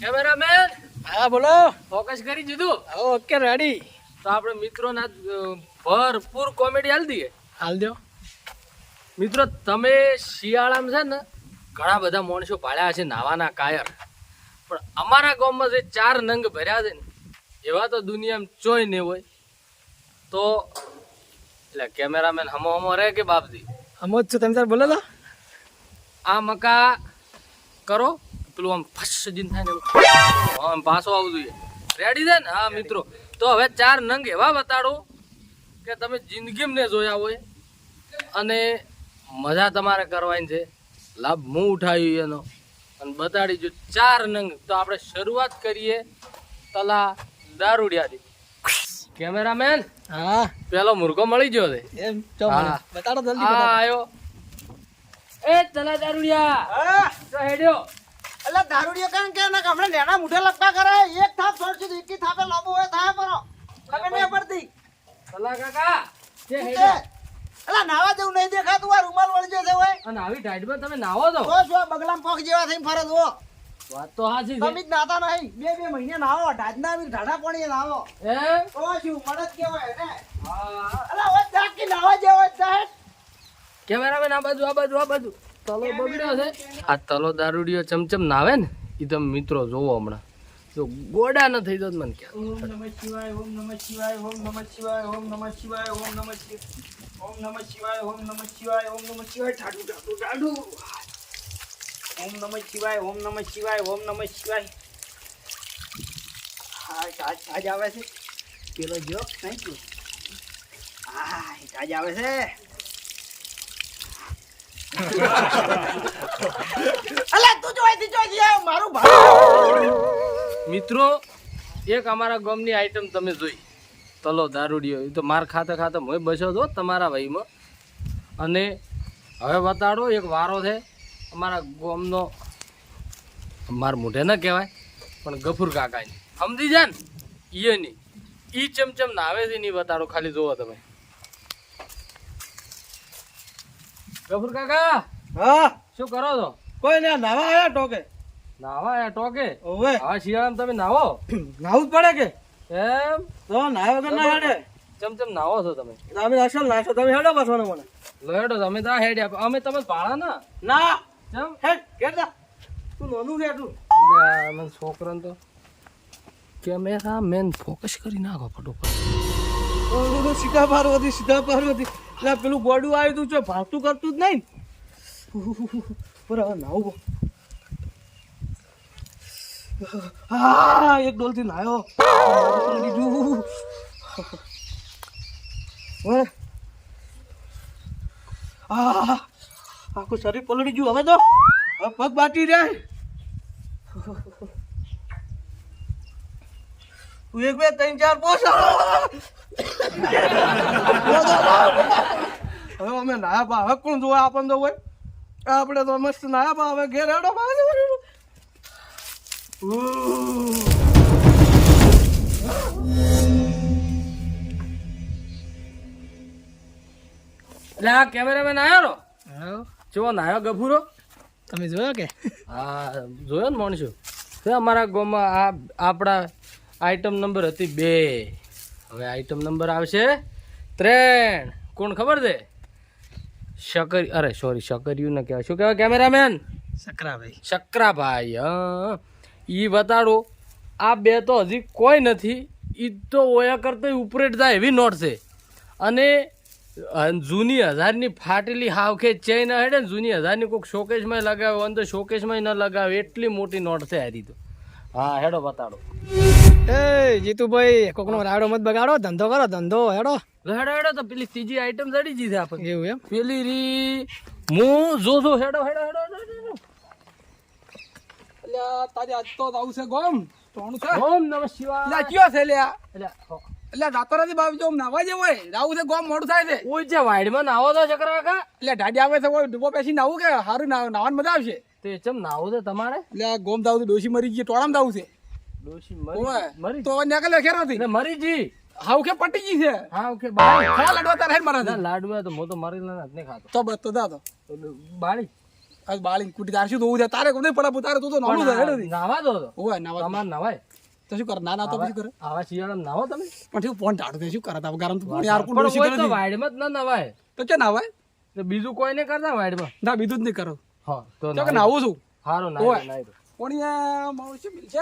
Cameraman? હા બોલો. Focus કરી દીધું? ઓકે રેડી તો આપણે મિત્રોના ભરપૂર કોમેડી હાલ દઈએ. હાલ દો. મિત્રો તમે શિયાળામાં છે ને ઘણા બધા માણસો પાડ્યા છે નાવાના કાયર. પણ અમારા ગામમાં જે ચાર નંગ ભર્યા છે ને એવા તો દુનિયામાં ચોય નહીં હોય. તો એટલે કેમેરામેન હમો હમો રહે કે બાપજી જ છું. તમે તાર બોલો તો. આ મકા કરો. પેલું આમ ફસ જીન થાય ને આમ પાછો આવવું જોઈએ. રેડી છે ને? હા મિત્રો. તો હવે ચાર નંગ એવા બતાડો કે તમે જિંદગીમાં ને જોયા હોય અને મજા તમારે કરવાની છે. લાભ હું ઉઠાવ્યું એનો. અને બતાડી જો ચાર નંગ. તો આપણે શરૂઆત કરીએ તલા દારૂડિયાથી. કેમેરામેન? હા. પેલો મુર્ગો મળી ગયો છે. એમ ચો બતાડો જલ્દી આ આયો. એ તલા દારૂડિયા. તો હેડ્યો. એટલે દારૂડિયો કેમ કે ના આપણે નેના મુઠે લપકા કરે? એક થાપ છોડશું તો એકી થાપે લાંબો હોય થાય પરો. ખબર નહીં પડતી. તલા કાકા જે હેડ્યો. અલા નાવા જેવું નહીં દેખાતું આ રૂમાલ વળજો છે હોય અને આવી ટાઈટમાં તમે નાવો છો? બસ જો બગલામ પોખ જેવા થઈને ફરે જો વાત તો હાચી તમે જ નાતા નહીં. બે બે મહિને નાવો ઢાઢના આવી ઢાઢા પાણીએ નાવો એમ તો શું મળદ કેવાય ને હા. એટલે હવે જાકી નાવા જેવો સાહેબ કેમેરામેન આ બાજુ આ બાજુ આ બાજુ. તલો બગડ્યો છે. આ તલો દારૂડિયો ચમચમ નાવે ને એ તમે મિત્રો જોવો હમણાં. જો ગોડા ન થઈ જત મને કે ઓમ નમઃ શિવાય ઓમ નમઃ શિવાય ઓમ નમઃ શિવાય ઓમ નમઃ શિવાય ઓમ નમઃ શિવાય ઓમ નમઃ શિવાય ઓમ નમઃ શિવાય ઓમ નમઃ શિવાય. ઠાડુ ઠાડુ ઠાડુ ઓમ નમઃ શિવાય, ઓમ નમઃ શિવાય, ઓમ નમઃ શિવાય. હા તાજ આવે છે. પેલો જો નહીં પેલો હા આજ આવે છે. મિત્રો, એક અમારા ગમની આઈટમ તમે જોઈ. તલો દારૂડિયો, એ તો માર ખાતે ખાતે હું બસ્યો હતો તમારા ભાઈમાં. અને હવે બતાડો, એક વારો છે. અમારા ગોમનો મારા મોઢે ન કહેવાય પણ ગફુર કાકાની. સમજી જા ને ઈયની ઈ ચમચમ નાવે છે નહીં બતાડો ખાલી જોવો તમે. ગફુર કાકા હા. શું કરો છો? કોઈ ના નાવા આયા ટોકે. નાવા આયા ટોકે? ઓવે. હા શિયાળામાં તમે નાવો? નાવું જ પડે કે? એમ? તો નાય વગર ના હેડે. ચમચમ નાવો છો તમે. અમે અસલ નાશો તમે હેડો બસવાનો મને. લેડો તમે તા હેડ્યા. અમે તમે ભાડા ના. ના. ચમ હેડ કેતા તું નોનું છે તું મને છોકરાને તો કેમેરા મેન ફોકસ કરી નાખો ફટોફટ. સીધા પાર્વતી સીધા પાર્વતી. એટલે પેલું ગોડું આવ્યું તું ભાવતું કરતું જ નહીં બરાબર નાવું હા એક ડોલથી નાયો હવે આ આખું શરીર પલળી ગયું. હવે તો હવે પગ બાટી જાય તું એક બે ત્રણ ચાર પોસ. હવે અમે નાયા પા હવે કોણ જોવા આપણને તો હોય? આપણે તો મસ્ત નાયા પા હવે ઘેર હેડો એટલે આ કેમેરામેન આવ્યો રો ચેવો નાયો ગભુરો? તમે જોયો કે? હા જોયો ને માણસો? તો અમારા ગામમાં આ આપણા આઈટમ નંબર હતી બે. હવે આઈટમ નંબર આવશે ત્રણ. કોણ ખબર છે? શકરી અરે સોરી શકર્યું ને કહેવાય. શું કહેવાય કેમેરામેન શકરાભાઈ. શકરાભાઈ હા. એ બતાડો. આ બે તો હજી કોઈ નથી. એ તો ઓયા કરતા ઉપરેટ થાય એવી નોટ છે. અને જૂની હજારની ફાટેલી હાવખે ચેન હેડે ને જૂની હજારની કોઈક શોકેશમાં લગાવે અને તો શોકેશમાં ન લગાવે એટલી મોટી નોટ છે હારી તો. હા હેડો બતાડો. એ જીતુભાઈ કોકનો રાડો મત બગાડો ધંધો કરો ધંધો હેડો. હેડો હેડો તો પેલી ત્રીજી આઈટમ ચડી જી છે આપણે. એવું એમ? પેલી રી હું જો જો હેડો હેડો હેડો અલ્યા તારી આજ તો આવું છે ગોમ. છે? ઓમ નમઃ શિવાય. લ્યા કયો છે લ્યા? એટલે એટલે રાતો રાતી જો નાવા જેવું હોય નાવું છે ગોમ મોડું થાય છે. ઓય જે વાઈડમાં નાવો તો ચક્ર કાકા? એટલે ડાડી આવે છે કોઈ ડૂબો પેસી નાવું કે સારું નાવ નાવાની મજા આવશે? તે ચમ નાવું છે તમારે? એટલે ગોમ દાવું ડોશી મરી ગઈ ટોળામ દાવું છે. ડોશી મરી મરી તો નકલે ખેર ને મરી જી હાવ કે પટી ગઈ છે. હા ઓકે બાળી. ખા લાડવા તારે મારા લાડવા તો મો તો મારી જ ને ખાતો. તો બસ તો દા તો. બાળી. આ બાળી કુટી તાર શું દોવું છે તારે કોઈ પડા તારે તું તો નાનું છે નાવા દો તો. ઓય નાવા તમાર નવાય. તો શું કરે? ના ના તો શું કરે? આવા શિયાળા નાવો તમે? પણ ઠીક ફોન ટાળું શું કરે? તા ગરમ તો પાણી યાર કોણ પણ કરે? વાડમાં જ ના નવાય. તો કે નવાય? તો બીજું કોઈ ને કરતા વાડમાં ના બીજું જ નહીં કરો. હા તો કે નાવું છું. હારો ના નાઈ નાઈ કોણિયા મારું શું મિલ છે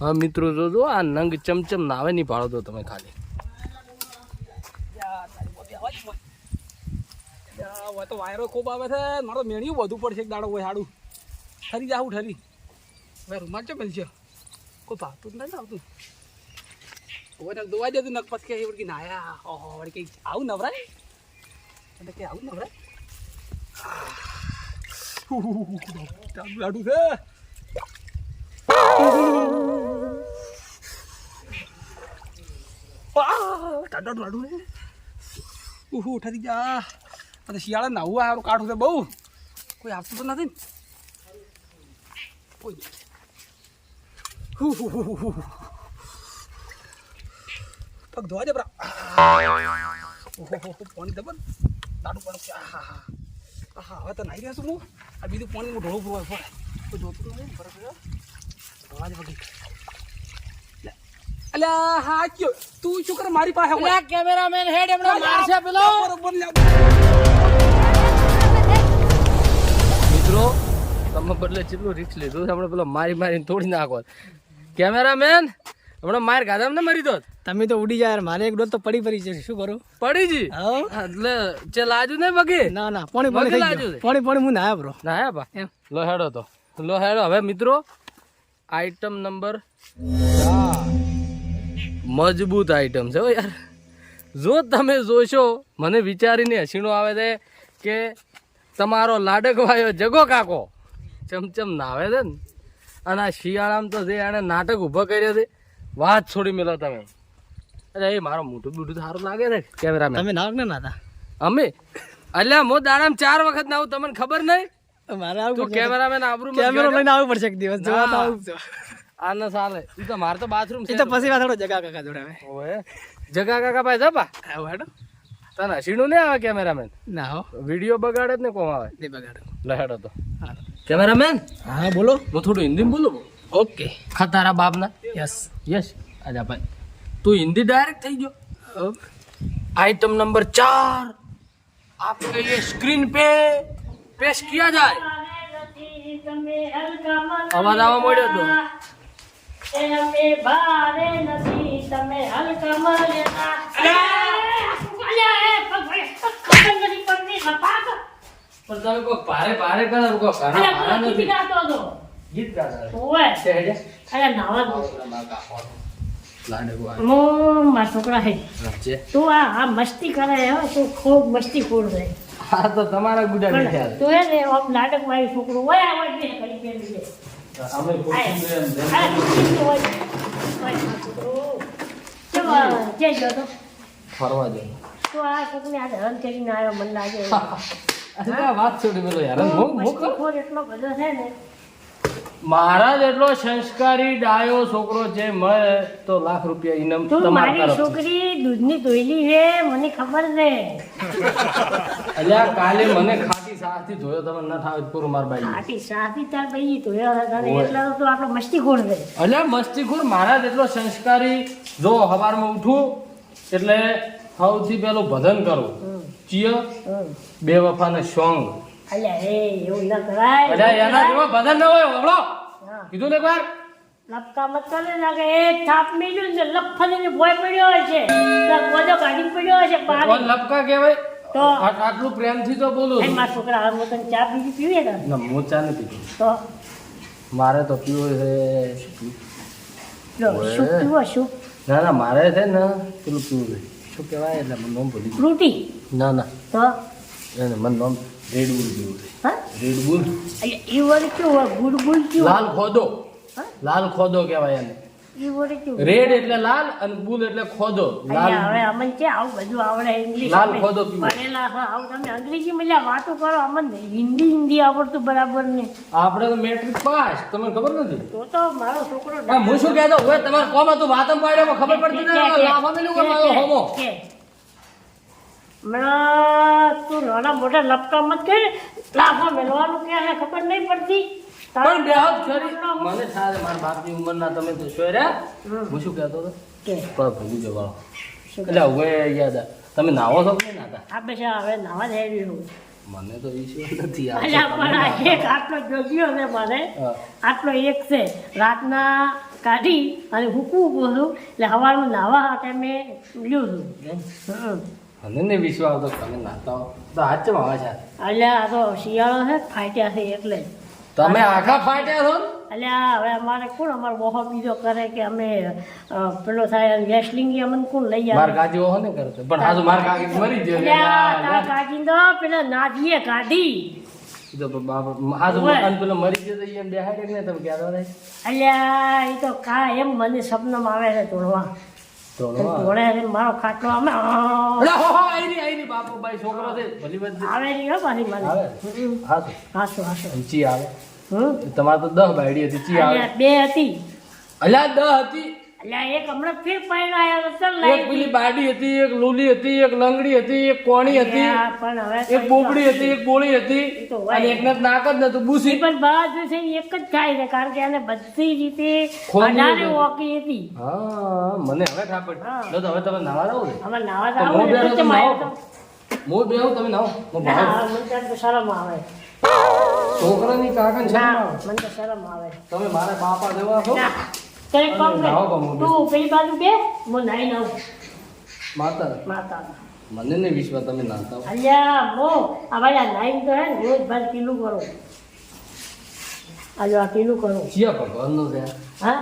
હા મિત્રો જોજો આ નંગ ચમચમ નાવે નહીં ભાળો તો તમે ખાલી. તો વાયરો ખૂબ આવે છે. મારો મેળ્યું વધુ પડશે એક દાડો હોય સાડું ઠરી જાવું ઠરી. રૂમાલ ચો મિલ છે કોઈ ભાવતું જ નથી આવતું હવે ને દોવા જતું નક પછી કે વળગી નાયા ઓહો વળી કઈ આવું નવરાય એટલે કે આવું નવરાય ટાઢું છે ટાઢું ટાઢું છે ઉહુ ઠરી જા અને તો શિયાળા નાવું હારું કાઢું છે બહુ કોઈ આવતું તો નથી ને કોઈ. પગ ધોવા દે બરા ઓહો હો, હો, પાણી દબર દાડું પડે છે. આહા હા આહા હવે તો નાઈ રહ્યા છું હું. આ બીજું પાણી હું ઢોળું પૂરવા પડે કોઈ જોતું નથી ને બરાબર ધોવા જ વગી અલ્યા હા કયો. તું શું કર મારી પાસે? હોય? કેમેરામેન હેડ એમણે મારશે પેલો. મિત્રો તમે બદલે કેટલું રિક્સ લીધું છે? આપણે પેલો મારી મારીને તોડી નાખો. કેમેરામેન હમણાં માર ગાધા ને મરી દો તમે તો ઉડી જાય મારે એક ડોલ તો પડી પડી છે શું કરું? પડી જી હા એટલે જે લાજુ ને બગે ના ના પાણી પાણી લાજુ. પાણી પાણી હું ના બ્રો ના હે બા. લો હેડો તો. લો હેડો. હવે મિત્રો આઈટમ નંબર મજબૂત આઈટમ છે યાર. જો તમે જોશો મને વિચારીને હસીણો આવે છે કે તમારો લાડકવાયો જગો કાકો. ચમચમ નાવે છે ને. અને આ શિયાળામાં તો જે એને નાટક ઊભો કર્યો છે વાત છોડી મેલો તમે. અરે એ મારો મોટું બીટું સારું લાગે છે કેમેરા તમે નાવ ને નાતા? અમે? અલ્યા મો દાડામ ચાર વખત નાવું તમને ખબર નહીં? મારે આવું તું કેમેરામેન આબરૂ કેમેરો લઈને આવવું પડશે એક દિવસ. જોવા તો. આવું આના સાલે. ઈ તો મારે તો બાથરૂમ એ તો પછી વાત જગા કાકા જોડે હવે. ઓય જગા કાકા ભાઈ જપા આવું હેડો તને હસીનું નહીં આવે કેમેરામેન? ના હો. વીડિયો બગાડે જ ને કોમ આવે. નહીં બગાડે. લહેડો તો. કેમેરામેન હા બોલો. હું થોડું હિન્દીમાં બોલું? ઓકે હા તારા બાપના? યસ યસ આજા ભાઈ. તું હિન્દી ડાયરેક્ટ થઈ ગયો. આઈટમ નંબર ચાર. આપણે યે સ્ક્રીન પે પેશ કિયા જાય? અવાજ આવવા મળ્યો તો. ભારે નથી તમે હલકા મળ્યા પણ તમે કોઈ ભારે ભારે કરો કોઈ ઘણા ભારા નથી ગીત ગાતા છે હેડે લાડકો આ. મારા છોકરા હે. તું આ આ મસ્તી કરે હો તું ખૂબ મસ્તી ખોર છે આ તો તમારા ગુડા બેઠા તું હે ને આમ નાટક વાળી છોકરો હોય આ હોય ને કરી દે. અમે તું જય જો ફરવા દે તું આ છોકરી આ ધરણ કરીને આવ્યો મને લાગે અરે આ વાત છોડી મેલો યાર. હું હું મસ્તી ખોર એટલો બધો છે ને? મારા જેટલો સંસ્કારી ડાયો છોકરો છે મળે તો લાખ રૂપિયા ઇનામ મારી છોકરી દૂધની ધોઈલી છે મને ખબર છે. અલ્યા કાલે મને ખાટી સાથી ધોયો તમે ન થાય પૂરું માર બાઈ આટી સાથી તાર ભાઈ ધોયો. એટલા તો આપણો મસ્તી ખોર છે. અલ્યા મસ્તીખોર મારા જેટલો સંસ્કારી જો સવારમાં ઉઠું એટલે સૌથી પેલું ભજન કરું. ચિય. બે વફાનો સોંગ અલ્યા હે એવું ના કરાય. અલ્યા એના જેવો ભજન ન હોય ઓબળો કીધું ને એકવાર? લપકા મત કરે લાગે એ થાપ મેલ્યું ને લપફાને ભોય પડ્યો હોય છે. ગોદો કાઢી પડ્યો હોય છે પાણી લપકા કહેવાય? તો આટલું પ્રેમથી તો બોલું એ. મારા છોકરા હાલ મતન ચા બીજી પીવે ને? ના હું ચા નથી પીતો. તો? મારે તો પીવો છે. શું પીવો શું? ના ના મારે છે ને પેલું પીવું છે. શું કહેવાય? એટલે મને નામ ભૂલી. ફ્રૂટી ના ના. તો? એને મને નામ રેડ બુલ છે હા? Red Bull? અલ્યા એ વળી કેવું હોય? ગુડ બુલ કેવું? લાલ ખોદો. હા? લાલ ખોદો કહેવાય એને? રેડ એટલે લાલ અને બુલ એટલે ખોદો. લાલ હવે અમન છે આવું બધું આવડે ઇંગ્લિશ લાલ ખોદો ભણેલા હા આવું તમે અંગ્રેજી મળ્યા વાતો કરો અમન હિન્દી હિન્દી આવડતું બરાબર ને. આપણે તો મેટ્રિક પાસ તમને ખબર નથી? તો તો મારો છોકરો હા, હું શું કહેતો? હવે તમારે કોમ હતું વાતમ પાડ્યો ખબર પડતી નથી લાફા મેલ્યું કે કે- મારો હોમો. હમણાં તું નાના મોટા લપકા મત કે લાફા મેલવાનું ક્યાં ખબર નહીં પડતી? પણ બે હાથ મને થાય મારા બાપની ઉંમરના તમે તો છો રે. હું શું કહેતો હતો? કે? પણ ભૂલી જવા એટલે હવે યાદ તમે નાવો છો કે નાતા આ છે હવે નાવા જઈ રહ્યું મને તો વિશ્વાસ નથી પણ એક આટલો જોગ્યો ને મને આટલો એક છે. રાતના કાઢી અને હુકવું છું. એટલે સવારમાં નાવા હાથે મેં લ્યું? છું. મને નહીં વિશ્વાસ તો તમે નાતા તો હાથ ચમ આવે છે? એટલે આ તો શિયાળો છે ફાટ્યા છે એટલે. તમે આખા ફાટ્યા છો? અલ્યા હવે અમારે કોણ અમારો બહો બીજો કરે કે અમે પેલો થાય રેસલિંગ અમને કોણ લઈ માર આવે કાજી ઓહો ને કરતો પણ હાજુ માર કાકી મરી ગયો તારા કાકી તો પેલા નાથીએ કાઢી. તો બાપ હાજુ મકાન પેલો મરી ગયો તો એમ બેહાડે ને તમે કહેતા હતા? અલ્યા એ તો કા એમ મને સપનામાં આવે છે તોડવા. તો હા. તોડે છે મારો ખાટલો અમે આ અલા, હો, હો, આઈ ની, આઈ ની, બાપુ ભાઈ છોકરો છે. ભલી બધી આવે નહીં હો પાછી મને આવે? હાસો હાસો ચી આવે? હમ. તમારે તો દસ બાયડી હતી ચી આવે? બે હતી. અલ્યા દસ હતી. એક હમણાં ફેર પાણી આવ્યા તો એક પેલી બાડી હતી એક લુલી હતી એક લંગડી હતી એક કોણી હતી પણ હવે એક બોબડી હતી એક બોળી હતી એ તો હોય. અને એકને નાક જ નતું બુસી પણ બાજુ છે એક જ થાય છે કારણ કે એને બધી રીતે અઢારે છે. હતી. હા મને હવે ખબર. હા. તો હવે તમે નાવા રહો ને. હવે નાવા જાવ તમે બેહો નાહો હું ભાવ મને શરમ આવે. છોકરાની કાકાને શરમ આવે. મને તો શરમ આવે. તમે મારા બાપા જેવા છો? ના તો એક કામ તો. તું પેલી બાજુ બે હું નાઈ નાઉં. માતા. માતા. મને નહીં વિશ્વા તમે નાતા અલ્યા મો આ ભાઈ તો હે રોજ ભાઈ કિલું કરો. આ જો આ કિલું કરો. ચિયા ભગવાનનો છે? હા?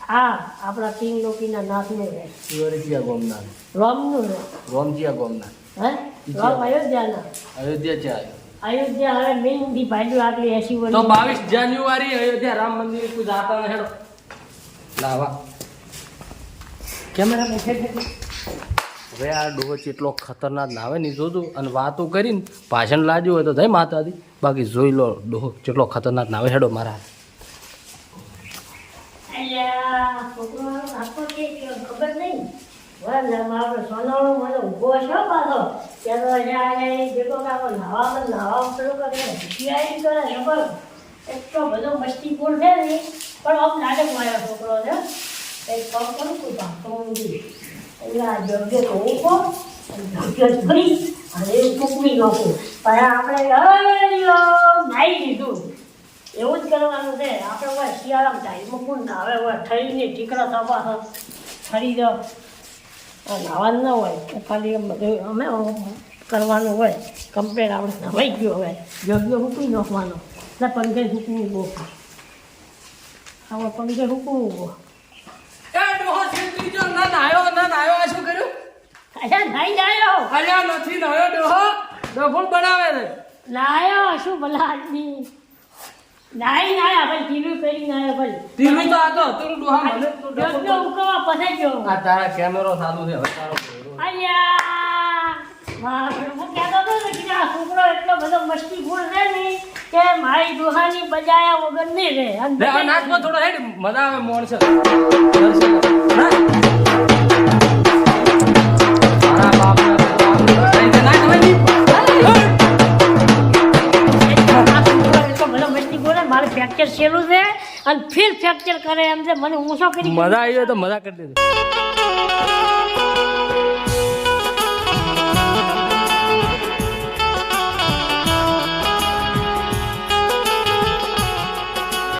હા આપણા કિંગ લોકીના નાથનું છે. ઈવરે ચિયા ગોમના. રોમનું છે. રોમ ચિયા ગોમના. હે? રોમ અયોધ્યાના. અયોધ્યા છે અયોધ્યા હવે મેં ભાઈ આટલી એસી તો વર્ષ બાવીસ જાન્યુઆરી અયોધ્યા રામ મંદિર કોઈ જાતા હેડો. લાવા. કેમેરા હવે આ ડોહો જેટલો ખતરનાક નાવે નહીં જોજો અને વાતો કરીને ભાષણ લાજ્યું હોય તો જય માતાજી. બાકી જોઈ લો ડોહો જેટલો ખતરનાક નાવે હેડો મારા એટલો બધો મસ્તી પૂર છે ને પણ આમ નાટક માર્યો છોકરો છે એક કામ કરું તું ભાગતો નથી. એટલે આ યોગ્ય તો ઊભો જગ્ય ધરી અને એ ફૂકવી નાખું. પણ આપણે નાઈ દીધું. એવું જ કરવાનું છે. આપણે હોય શિયાળામાં ટાઈમમાં ના નાવે? હોય ઠરીને ટીકડા થવા ઠરી આ નાવાનું ના હોય ખાલી અમે કરવાનું હોય. કમ્પ્લેટ આપણે નવાઈ ગયો હવે. યોગ્ય મૂકી નાખવાનો. એટલે પંખે મૂકવી બહુ હવે પંખે હૂકવું ડોહો ના નાયો, ના નાયો, આ શું કર્યું? અચ્છા નહીં નાયો અલ્યા નથી નાયો ડોહો. ડફોડ બનાવે રે નાયો શું ભલા આદમી નાઈ નાયા ભાઈ ટીવી કરી નાયો ભાઈ ટીવી તો આ તો હતું ડોહા, મને તો યોગ્ય ઉકળવા પછી ગયો આ તારા કેમેરો ચાલુ છે હવે તારો. અલ્યા મારો હું કહેતો હતો ને કે આ છોકરો એટલો બધો મસ્તીખોર છે ને કે મારી દોહાની બજાયા વગર નહીં રહે અને લે, આ બજાય- નાચમાં થોડો હેડ, મજા આવે મોણ છે. દર્શન કરો. નાચ. મારા બાપના ઘરમાં આવું થઈ જાય. નાચ, નાચ, નાચ. આ છોકરો એટલો બધો મસ્તીખોર છે, મારે ફ્રેક્ચર છેલું છે અને ફિર ફ્રેક્ચર કરે એમ છે મને ઊંચો કરી મજા આવી હોય તો મજા કરી દેજો